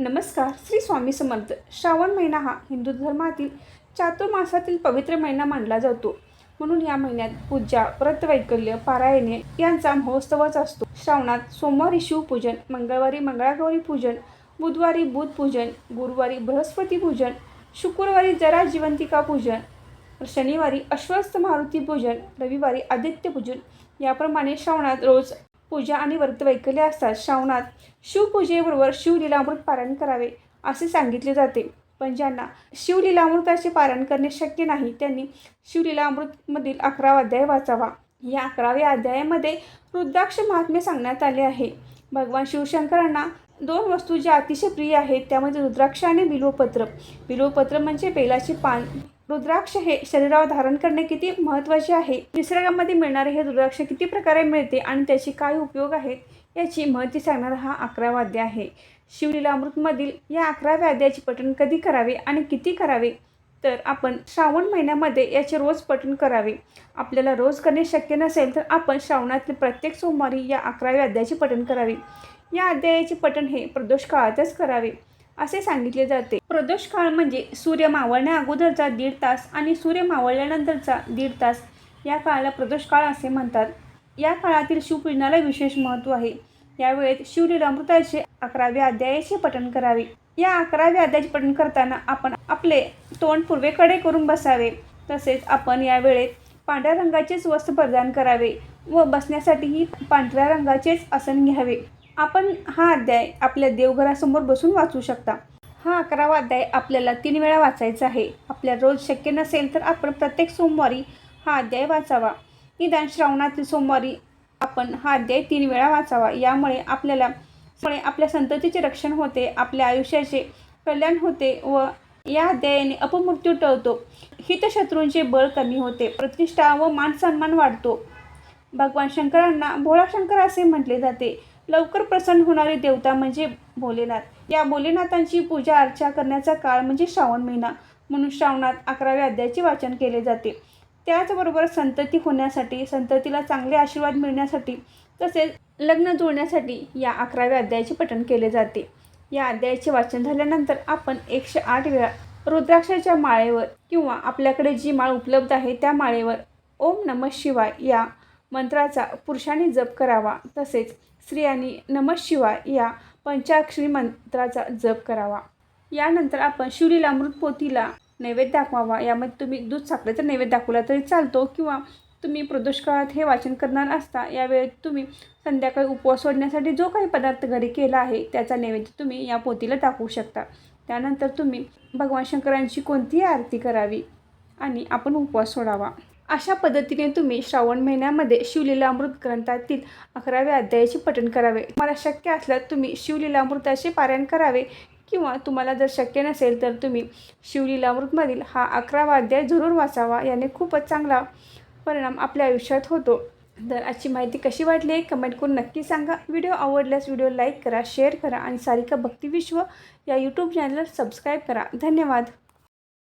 नमस्कार श्री स्वामी समर्थ. श्रावण महिना हा हिंदू धर्मातील चातुर्मासातील पवित्र महिना मानला जातो. म्हणून या महिन्यात पूजा व्रतवैकल्य पारायणे यांचा महोत्सवच असतो. श्रावणात सोमवारी शिवपूजन मंगळवारी मंगळागौरी पूजन बुधवारी बुधपूजन गुरुवारी बृहस्पती पूजन शुक्रवारी जरा जिवंतिका पूजन शनिवारी अश्वस्थ मारुती पूजन रविवारी आदित्य पूजन. याप्रमाणे श्रावणात रोज पूजा आणि व्रतवैकल्य असतात. श्रावणात शिवपूजेबरोबर शिवलीलामृत पारायण करावे असे सांगितले जाते. पण ज्यांना शिवलीलामृताचे पारायण करणे शक्य नाही त्यांनी शिवलीलामृतमधील अकरावा अध्याय वाचावा. या अकराव्या अध्यायामध्ये रुद्राक्ष महात्म्य सांगण्यात आले आहे. भगवान शिवशंकरांना दोन वस्तू ज्या अतिशय प्रिय आहेत त्यामध्ये रुद्राक्ष आणि बिल्वपत्र बिल्वपत्र म्हणजे बेलाचे पान. रुद्राक्ष हे शरीरावर धारण करणे किती महत्त्वाचे आहे? निसर्गामध्ये मिळणारे हे रुद्राक्ष किती प्रकारे मिळते आणि त्याचे काय उपयोग आहेत? याची माहिती सांगणारा हा अकरा वाद्य आहे. शिवलीलामृतमधील या अकराव्या अध्यायाचे पठण कधी करावे आणि किती करावे? तर आपण श्रावण महिन्यामध्ये याचे रोज पठण करावे. आपल्याला रोज करणे शक्य नसेल तर आपण श्रावणातील प्रत्येक सोमवारी या अकराव्या अध्यायाचे पठण करावे. या अध्यायाचे पठण हे प्रदोष काळातच करावे. असे सांगितले जाते. प्रदोष काळ म्हणजे सूर्य मावळण्या अगोदरचा दीड तास आणि सूर्य मावळल्यानंतरचा दीड तास. या काळाला प्रदोष काळ असे म्हणतात. या काळातील शिवपूजनाला विशेष महत्त्व आहे. यावेळेत शिवलीलामृताचे अकराव्या अध्यायाचे पठण करावे. या अकराव्या अध्यायाचे पठण करताना आपण आपले तोंड पूर्वेकडे करून बसावे. तसेच आपण या वेळेत पांढऱ्या रंगाचेच वस्त्र परिधान करावे व बसण्यासाठीही पांढऱ्या रंगाचेच आसन घ्यावे. आपण हा अध्याय आपल्या देवघरासमोर बसून वाचू शकता. हा अकरावा अध्याय आपल्याला तीन वेळा वाचायचा आहे. आपल्या रोज शक्य नसेल तर आपण प्रत्येक सोमवारी हा अध्याय वाचावा. निदान श्रावणातील सोमवारी आपण हा अध्याय तीन वेळा वाचावा. यामुळे आपल्याला आपल्या संततीचे रक्षण होते आपल्या आयुष्याचे कल्याण होते व या अध्यायाने अपमृत्यू टळतो. हितशत्रूंचे बळ कमी होते प्रतिष्ठा व मान सन्मान वाढतो. भगवान शंकरांना भोळा शंकर असे म्हटले जाते लवकर प्रसन्न होणारी देवता म्हणजे भोलेनाथ. या भोलेनाथांची पूजा अर्चा करण्याचा काळ म्हणजे श्रावण महिना. म्हणून श्रावणात अकराव्या अध्यायाचे वाचन केले जाते. त्याचबरोबर संतती होण्यासाठी संततीला चांगले आशीर्वाद मिळण्यासाठी तसेच लग्न जुळण्यासाठी या अकराव्या अध्यायाचे पठण केले जाते. या अध्यायाचे वाचन झाल्यानंतर आपण एकशे आठ वेळा रुद्राक्षाच्या माळेवर किंवा आपल्याकडे जी माळ उपलब्ध आहे त्या माळेवर ओम नम शिवाय या मंत्राचा पुरुषांनी जप करावा. तसेच स्त्रियांनी नम शिवाय या पंचाक्षरी मंत्राचा जप करावा. यानंतर आपण शिवलीला पोथीला नैवेद्य दाखवावा. यामध्ये तुम्ही दूध साखरेचा नैवेद्य दाखवला तरी चालतो किंवा तुम्ही प्रदोष काळात हे वाचन करणार असता यावेळेत तुम्ही संध्याकाळी उपवास सोडण्यासाठी जो काही पदार्थ घरी केला आहे त्याचा नैवेद्य तुम्ही या पोतीला दाखवू शकता. त्यानंतर तुम्ही भगवान शंकरांची कोणतीही आरती करावी आणि आपण उपवास सोडावा. अशा पद्धतीने तुम्ही श्रावण महिन्यामध्ये शिवलीलामृत ग्रंथातील अकराव्या अध्यायाचे पठण करावे. तुम्हाला शक्य असल्यास तुम्ही शिवलीलामृताचे पारायण करावे किंवा तुम्हाला जर शक्य नसेल तर तुम्ही शिवलीलामृतमधील हा अकरावा अध्याय जरूर वाचावा. याने खूपच चांगला परिणाम आपल्या आयुष्यात होतो. तर आजची माहिती कशी वाटली आहे? कमेंट करून नक्की सांगा. व्हिडिओ आवडल्यास व्हिडिओ लाईक करा शेअर करा आणि सारिका भक्तिविश्व या यूट्यूब चॅनलला सबस्क्राईब करा. धन्यवाद.